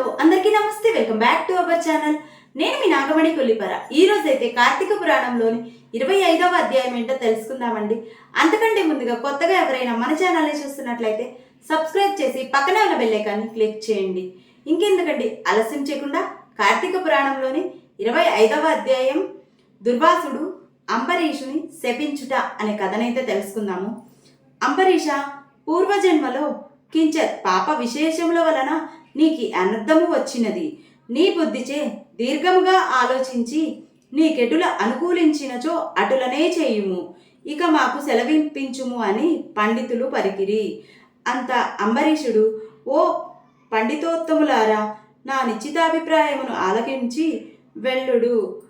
Hello అందరికీ నమస్తే. Welcome back to our channel నేను మీ నాగమణి కొల్లిపర. ఈ రోజు అయితే కార్తీక పురాణంలోని ఇరవై ఐదవ అధ్యాయం ఏంటో తెలుసుకుందామండి. అంతకంటే ముందుగా కొత్తగా ఎవరైనా మన ఛానల్ని చూస్తున్నట్లయితే సబ్స్క్రైబ్ చేసి పక్కనే ఉన్న బెల్లైకాన్ని క్లిక్ చేయండి. ఇంకెందుకండి? ఆలస్యం చేయకుండా కార్తీక పురాణంలోని ఇరవై ఐదవ అధ్యాయం దుర్వాసుడు అంబరీషుని శపించుట అనే కథనైతే తెలుసుకుందాము. అంబరీష పూర్వజన్మలో కించత్ పాప విశేషముల వలన నీకి అనర్థము వచ్చినది. నీ బుద్ధిచే దీర్ఘముగా ఆలోచించి నీకెటుల అనుకూలించినచో అటులనే చేయుము. ఇక మాకు సెలవింపించుము అని పండితులు పలికిరి. అంత అంబరీషుడు ఓ పండితోత్తములారా నా నిశ్చితాభిప్రాయమును ఆలకించి వెళ్ళుడు.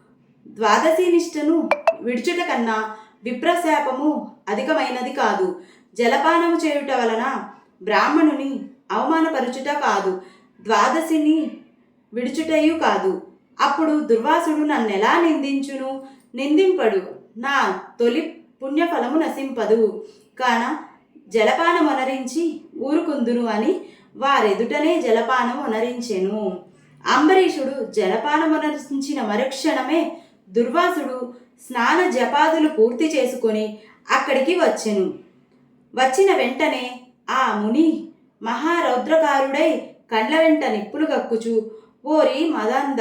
ద్వాదశి నిష్టను విడుచుట కన్నా విప్రశాపము అధికమైనది కాదు. జలపానము చేయుట వలన బ్రాహ్మణుని అవమానపరుచుట కాదు ద్వాదశిని విడుచుటయు కాదు. అప్పుడు దుర్వాసుడు నన్నెలా నిందించును? నిందింపడు. నా తొలి పుణ్యఫలము నశింపదు. కాన జలపానం అనరించి ఊరుకుందును అని వారెదుటనే జలపానం అనరించెను అంబరీషుడు జలపానం అనరించిన మరుక్షణమే దుర్వాసుడు స్నాన జపాదులు పూర్తి చేసుకొని అక్కడికి వచ్చెను. వచ్చిన వెంటనే ఆ ముని మహారౌద్రకారుడై కళ్ళ వెంట నిప్పులు కక్కుచు ఓరి మదంద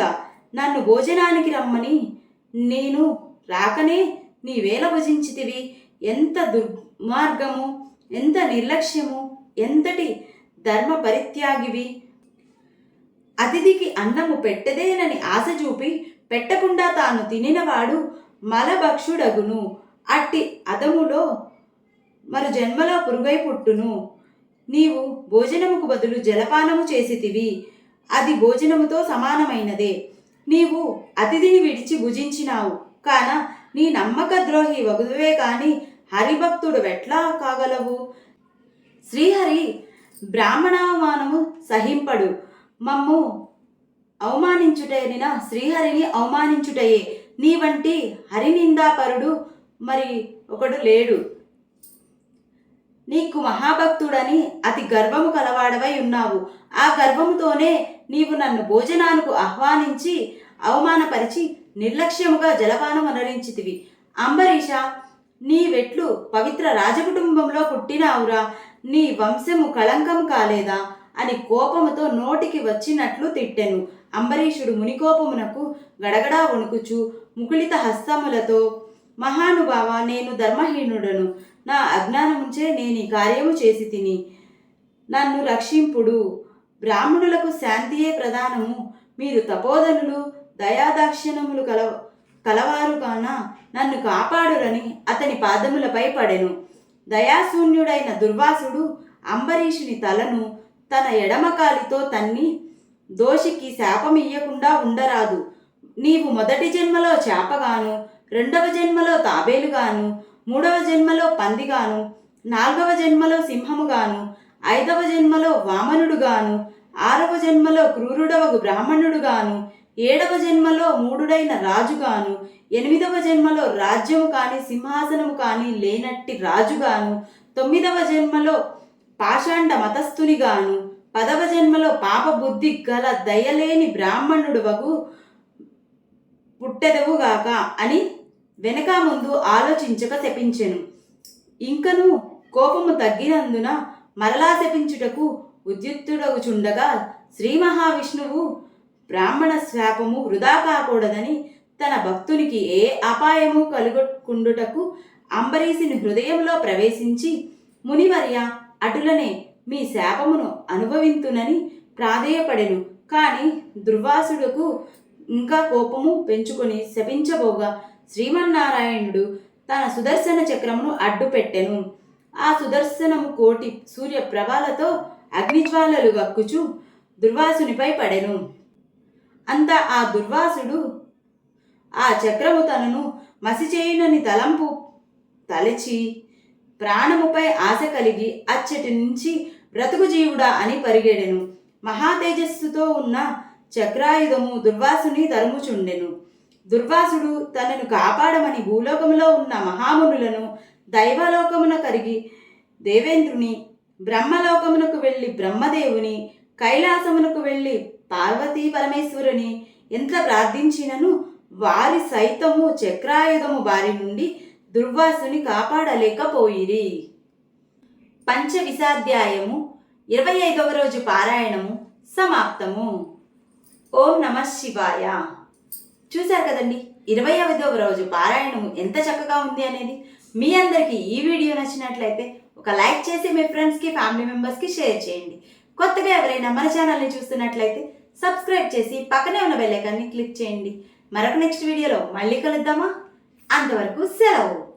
నన్ను భోజనానికి రమ్మని. నేను రాకనే నీవేల భుజించితివి. ఎంత దుర్మార్గము ఎంత నిర్లక్ష్యము ఎంతటి ధర్మ పరిత్యాగివి అతిథికి అన్నము పెట్టదేనని ఆశ చూపి పెట్టకుండా తాను తినినవాడు మలభక్షుడగును. అట్టి అదములో మరు జన్మలో పురుగై పుట్టును. నీవు భోజనముకు బదులు జలపానము చేసితివి. అది భోజనముతో సమానమైనదే. నీవు అతిథిని విడిచి భుజించినావు. కాన నీ నమ్మక ద్రోహి వగుదువే కాని హరిభక్తుడు వెట్లా కాగలవు? శ్రీహరి బ్రాహ్మణావమానము సహింపడు. మమ్ము అవమానించుటైన శ్రీహరిని అవమానించుటయే. నీ వంటి హరినిందాపరుడు మరి ఒకడు లేడు. నీకు మహాభక్తుడని అతి గర్వము కలవాడవై ఉన్నావు. ఆ గర్వముతోనే నీవు నన్ను భోజనానికి ఆహ్వానించి అవమానపరిచి నిర్లక్ష్యముగా జలపానం అనరించితివి. అంబరీష నీ వెట్లు పవిత్ర రాజకుటుంబంలో పుట్టినావురా. నీ వంశము కళంకం కాలేదా? అని కోపముతో నోటికి వచ్చినట్లు తిట్టెను. అంబరీషుడు మునికోపమునకు గడగడా వణుకుచు ముకుళిత హస్తములతో మహానుభావ నేను ధర్మహీనుడను. నా అజ్ఞానముంచే నేను ఈ కార్యము చేసి తిని నన్ను రక్షింపుడు. బ్రాహ్మణులకు శాంతియే ప్రధానము. మీరు తపోధనులు దయాదాక్షిణములు కల కలవారు కాన నన్ను కాపాడురని అతని పాదములపై పడెను. దయాశూన్యుడైన దుర్వాసుడు అంబరీషుని తలను తన ఎడమకాలితో తన్ని దోషికి శాపమియ్యకుండా ఉండరాదు. నీవు మొదటి జన్మలో చేపగాను రెండవ జన్మలో తాబేలుగాను మూడవ జన్మలో పందిగాను నాలుగవ జన్మలో సింహముగాను ఐదవ జన్మలో వామనుడుగాను ఆరవ జన్మలో క్రూరుడవగు బ్రాహ్మణుడుగాను ఏడవ జన్మలో మూడుడైన రాజుగాను ఎనిమిదవ జన్మలో రాజ్యము కాని సింహాసనము కాని లేనట్టి రాజుగాను తొమ్మిదవ జన్మలో పాషాండ మతస్థునిగాను పదవ జన్మలో పాపబుద్ధి గల దయలేని బ్రాహ్మణుడు వగు పుట్టెదవుగాక అని వెనక ముందు ఆలోచించక శపించెను. ఇంకను కోపము తగ్గినందున మరలా శపించుటకు ఉద్యుక్తుడగుచుండగా శ్రీ మహావిష్ణువు బ్రాహ్మణ శాపము వృధా కాకూడదని తన భక్తునికి ఏ అపాయము కలుగొట్టుకుండుటకు అంబరీషుని హృదయంలో ప్రవేశించి మునివర్య అటులనే మీ శాపమును అనుభవింతునని ప్రాధేయపడెను. కానీ దుర్వాసుడుకు ఇంకా కోపము పెంచుకొని శపించబోగా శ్రీమన్నారాయణుడు తన సుదర్శన చక్రమును అడ్డుపెట్టెను. ఆ సుదర్శనము కోటి సూర్య ప్రభాలతో అగ్నిజ్వాలలు గక్కుచు దుర్వాసునిపై పడెను. అంత ఆ దుర్వాసుడు ఆ చక్రము తనను మసిచేయునని తలంపు తలచి ప్రాణముపై ఆశ కలిగి అచ్చటి నుంచి బ్రతుకు జీవుడా అని పరిగెడెను. మహాతేజస్సుతో ఉన్న చక్రాయుధము దుర్వాసుని తరుముచుండెను. దుర్వాసుడు తనను కాపాడమని భూలోకములో ఉన్న మహామునులను దైవలోకమున కరిగి దేవేంద్రుని బ్రహ్మలోకమునకు వెళ్ళి బ్రహ్మదేవుని కైలాసమునకు వెళ్ళి పార్వతీ పరమేశ్వరుని ఎంత ప్రార్థించినను వారి సైతము చక్రాయుధము బారి నుండి దుర్వాసుని కాపాడలేకపోయిరి. పంచవిశాధ్యాయము ఇరవై ఐదవ రోజు పారాయణము సమాప్తము. ఓం నమ శివాయ. చూశారు కదండి. ఇరవై ఐదవ రోజు పారాయణం ఎంత చక్కగా ఉంది అనేది. మీ అందరికీ ఈ వీడియో నచ్చినట్లయితే ఒక లైక్ చేసి మీ ఫ్రెండ్స్కి ఫ్యామిలీ మెంబర్స్కి షేర్ చేయండి. కొత్తగా ఎవరైనా మన ఛానల్ని చూస్తున్నట్లయితే సబ్స్క్రైబ్ చేసి పక్కనే ఉన్న బెల్లైకాన్ని క్లిక్ చేయండి. మరొక నెక్స్ట్ వీడియోలో మళ్ళీ కలుద్దామా? అంతవరకు సెలవు.